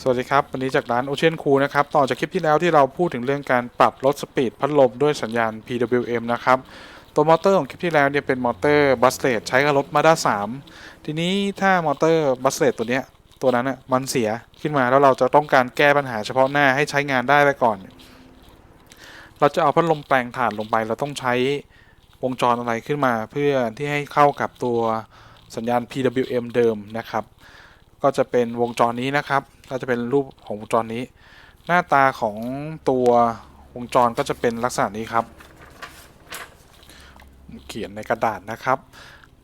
สวัสดีครับ วันนี้จากร้าน Ocean Cool นะครับ ต่อจากคลิปที่แล้วที่เราพูดถึงเรื่องการปรับลดสปีดพัดลมด้วยสัญญาณ PWM นะครับ ตัวมอเตอร์ของคลิปที่แล้วเนี่ยเป็นมอเตอร์บัสเลตใช้กับรถ Mazda 3ทีนี้ถ้ามอเตอร์บัสเลตตัวเนี้ยตัวนั้นน่ะมันเสียขึ้นมาแล้วเราจะต้องการแก้ปัญหาเฉพาะหน้าให้ใช้งานได้ไปก่อน เราจะเอาพัดลมแปลงถ่านลงไป เราต้องใช้วงจรอะไรขึ้นมาเพื่อที่ให้เข้ากับตัวสัญญาณ PWM เดิมนะครับ ก็จะเป็นวงจรนี้นะครับ ก็จะเป็นรูปของวงจรนี้ หน้าตาของตัววงจรก็จะเป็นลักษณะนี้ครับ เขียนในกระดาษนะครับ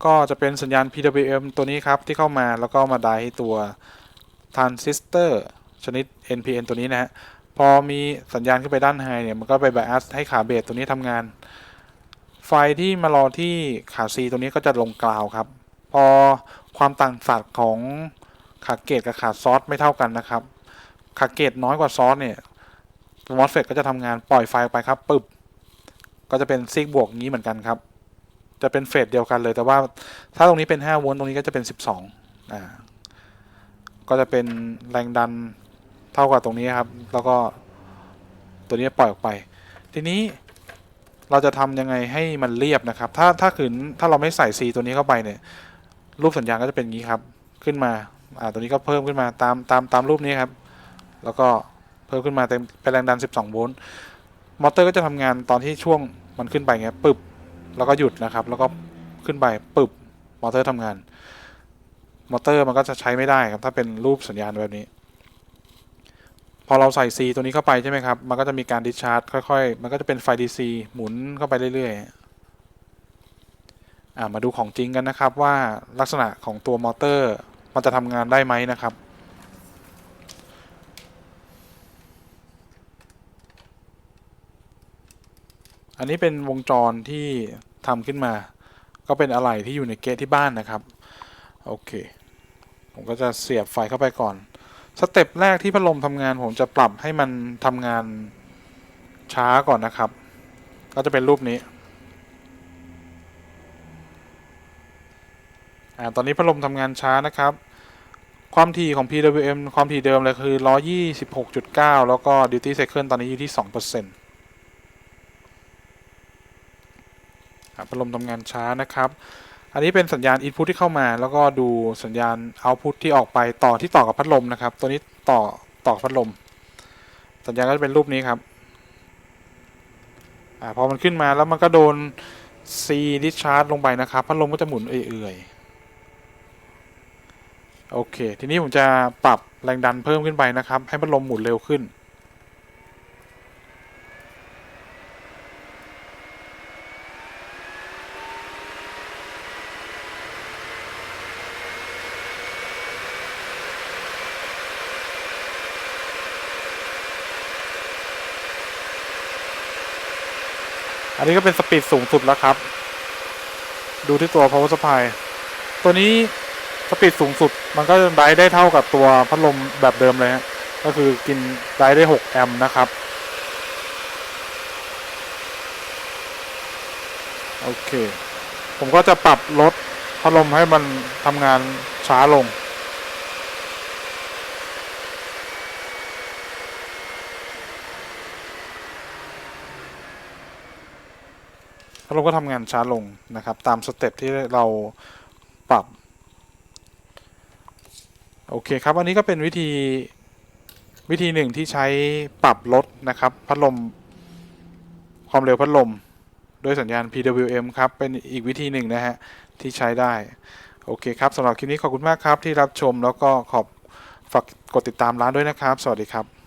ก็จะเป็นสัญญาณ PWM ตัวนี้ครับ ที่เข้ามาแล้วก็มาไดร์ตัวทรานซิสเตอร์ชนิด NPN ตัวนี้นะฮะพอมีสัญญาณขึ้นไปด้านไฮเนี่ย มันก็ไป bias ให้ขาเบสตัวนี้ทำงาน ไฟที่มารอที่ขา C ตัวนี้ก็จะลงกราวครับ พอความต่างศักย์ของ ขาเกตกับขาซอสไม่เท่ากันนะครับ ขาเกตน้อยกว่าซอสเนี่ยมอสเฟตก็จะทำงานปล่อยไฟไปครับปึ๊บก็จะเป็นซิกบวกนี้เหมือนกันครับ จะเป็นเฟสเดียวกันเลย แต่ว่าถ้าตรงนี้เป็น 5 โวลต์ตรงนี้ก็จะเป็น 12อ่าก็จะเป็นแรงดันเท่ากับตรงนี้ครับ แล้วก็ตัวนี้ปล่อยออกไป ทีนี้เราจะทำยังไงให้มันเรียบนะครับ ถ้าถ้าขืนถ้าเราไม่ใส่ C ตัวนี้เข้าไปเนี่ย รูปสัญญาณก็จะเป็นงนี้ครับ ขึ้นมา อ่าตัวนี้ก็เพิ่มขึ้นมาตามตามตามรูปนี้ครับ แล้วก็เพิ่มขึ้นมาเต็มเป็นแรงดัน 12 โวลต์ มอเตอร์ก็จะทำงานตอนที่ช่วงมันขึ้นไปเงี้ยปึบ แล้วก็หยุดนะครับ แล้วก็ขึ้นไปปึบ มอเตอร์ทำงาน มอเตอร์มันก็จะใช้ไม่ได้ครับ ถ้าเป็นรูปสัญญาณแบบนี้ พอเราใส่ C ตัวนี้เข้าไปใช่ไหมครับ มันก็จะมีการดิชาร์จค่อยๆ มันก็จะเป็นไฟ DC หมุนเข้าไปเรื่อยๆอมาดูของจริงกันนะครับว่าลักษณะของตัวมอเตอร์ มันจะทำงานได้ไหมนะครับ อันนี้เป็นวงจรที่ทำขึ้นมา ก็เป็นอะไหล่ที่อยู่ในเกตที่บ้านนะครับ โอเค ผมก็จะเสียบไฟเข้าไปก่อน สเต็ปแรกที่พัดลมทำงาน ผมจะปรับให้มันทำงานช้าก่อนนะครับ ก็จะเป็นรูปนี้อ่าตอนนี้พัดลมทำงานช้านะครับ ความถี่ของ PWM ความถี่เดิมเลยคือ 126.9 แล้วก็ duty cycle ตอนนี้อยู่ที่2%อ่าพัดลมทำงานช้านะครับ อันนี้เป็นสัญญาณ input ที่เข้ามา แล้วก็ดูสัญญาณ output ที่ออกไปต่อที่ต่อกับพัดลมนะครับ ตัวนี้ต่อต่อพัดลม สัญญาณก็จะเป็นรูปนี้ครับอพอมันขึ้นมาแล้วมันก็โดน C discharge ลงไปนะครับ พัดลมก็จะหมุนเอื่อยๆ โอเค ทีนี้ผมจะปรับแรงดันเพิ่มขึ้นไปนะครับ ให้พัดลมหมุนเร็วขึ้น อันนี้ก็เป็นสปีดสูงสุดแล้วครับ ดูที่ตัว power supply ตัวนี้ สปีดสูงสุดมันก็ได้ได้เท่ากับตัวพัดลมแบบเดิมเลยฮะก็คือกินได้ได้ 6 แอมป์นะครับ โอเค ผมก็จะปรับลดพัดลมให้มันทำงานช้าลง พัดลมก็ทำงานช้าลงนะครับ ตามสเต็ปที่เราปรับ โอเคครับอันนี้ก็เป็นวิธีวิธีหนึ่งที่ใช้ปรับลดนะครับ พัดลม ความเร็วพัดลมด้วยสัญญาณ PWM ครับ เป็นอีกวิธีหนึ่งนะฮะ ที่ใช้ได้ โอเคครับสำหรับคลิปนี้ขอบคุณมากครับที่รับชมแล้วก็ขอบฝากกดติดตามร้านด้วยนะครับ สวัสดีครับ